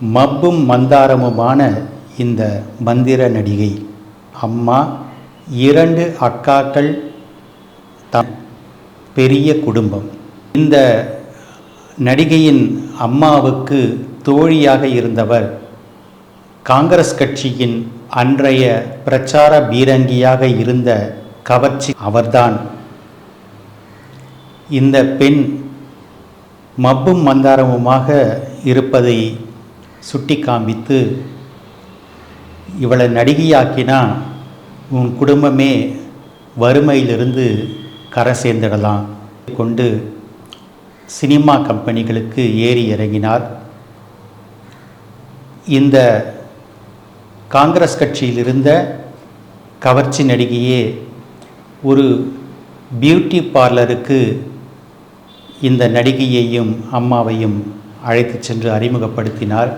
மப்பும் மந்தாரமுமான இந்த மந்திர நடிகை. அம்மா இரண்டு அக்காக்கள் த பெரிய குடும்பம். இந்த நடிகையின் அம்மாவுக்கு தோழியாக இருந்தவர் காங்கிரஸ் கட்சியின் அன்றைய பிரச்சார பீரங்கியாக இருந்த கவர்ச்சி அவர்தான். இந்த பெண் மப்பும் மந்தாரமுமாக இருப்பதை சுட்டி காமித்து இவளை நடிகையாக்கினா உன் குடும்பமே வறுமையிலிருந்து கரை சேர்ந்திடலாம் கொண்டு சினிமா கம்பெனிகளுக்கு ஏறி இறங்கினார். இந்த காங்கிரஸ் கட்சியில் இருந்த கவர்ச்சி நடிகையே ஒரு பியூட்டி பார்லருக்கு இந்த நடிகையையும் அம்மாவையும் அழைத்து சென்று அறிமுகப்படுத்தினார்.